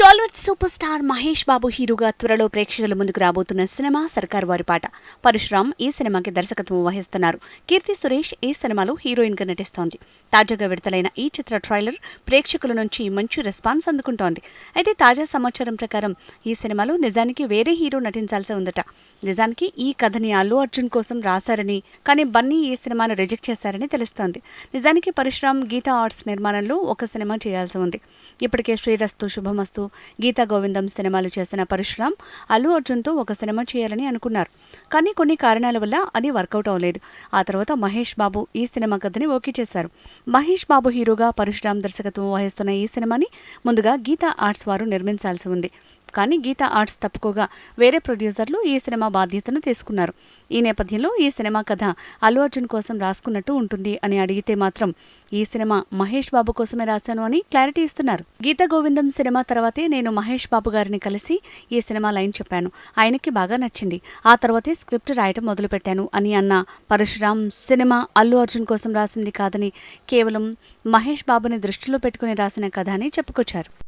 Tollywood super star Mahesh Babu హీరోగా త్వరలో ప్రేక్షకుల ముందుకు రాబోతున్న సినిమా సర్కార్ వారి పాట. పరశురామ్ ఈ సినిమాకి దర్శకత్వం వహిస్తున్నారు. కీర్తి సురేష్ ఈ సినిమాలో హీరోయిన్గా నటిస్తోంది. తాజాగా విడుదలైన ఈ చిత్ర ట్రైలర్ ప్రేక్షకుల నుంచి మంచి రెస్పాన్స్ అందుకుంటోంది. అయితే తాజా సమాచారం ప్రకారం ఈ సినిమాలో నిజానికి వేరే హీరో నటించాల్సి ఉందట. నిజానికి ఈ కథని అల్లు అర్జున్ కోసం రాశారని కానీ బన్నీ ఈ సినిమాను రిజెక్ట్ చేశారని తెలుస్తోంది. నిజానికి పరశురామ్ గీతా ఆర్ట్స్ నిర్మాణంలో ఒక సినిమా చేయాల్సి ఉంది. ఇప్పటికే శ్రీరస్తు శుభమస్తు. గీతా గోవిందం సినిమాలు చేసిన పరశురామ్ అల్లు అర్జున్తో ఒక సినిమా చేయాలని అనుకున్నారు. కానీ కొన్ని కారణాల వల్ల అది వర్కౌట్ అవ్వలేదు. ఆ తర్వాత మహేష్ బాబు ఈ సినిమా కథని ఓకే చేశారు. మహేష్ బాబు హీరోగా పరశురామ్ దర్శకత్వం వహిస్తున్న ఈ సినిమాని ముందుగా గీతా ఆర్ట్స్ వారు నిర్మించాల్సి ఉంది. కానీ గీతా ఆర్ట్స్ తప్పుకోగా వేరే ప్రొడ్యూసర్లు ఈ సినిమా బాధ్యతను తీసుకున్నారు. ఈ నేపథ్యంలో ఈ సినిమా కథ అల్లు అర్జున్ కోసం రాసుకున్నట్టు ఉంటుంది అని అడిగితే మాత్రం ఈ సినిమా మహేష్ బాబు కోసమే రాశాను అని క్లారిటీ ఇస్తున్నారు. గీత గోవిందం సినిమా తర్వాతే నేను మహేష్ బాబు గారిని కలిసి ఈ సినిమా లైన్ చెప్పాను. ఆయనకి బాగా నచ్చింది. ఆ తర్వాతే స్క్రిప్ట్ రాయటం మొదలుపెట్టాను అని అన్న పరశురామ్ సినిమా అల్లు అర్జున్ కోసం రాసింది కాదని కేవలం మహేష్ బాబుని దృష్టిలో పెట్టుకుని రాసిన కథ అని చెప్పుకొచ్చారు.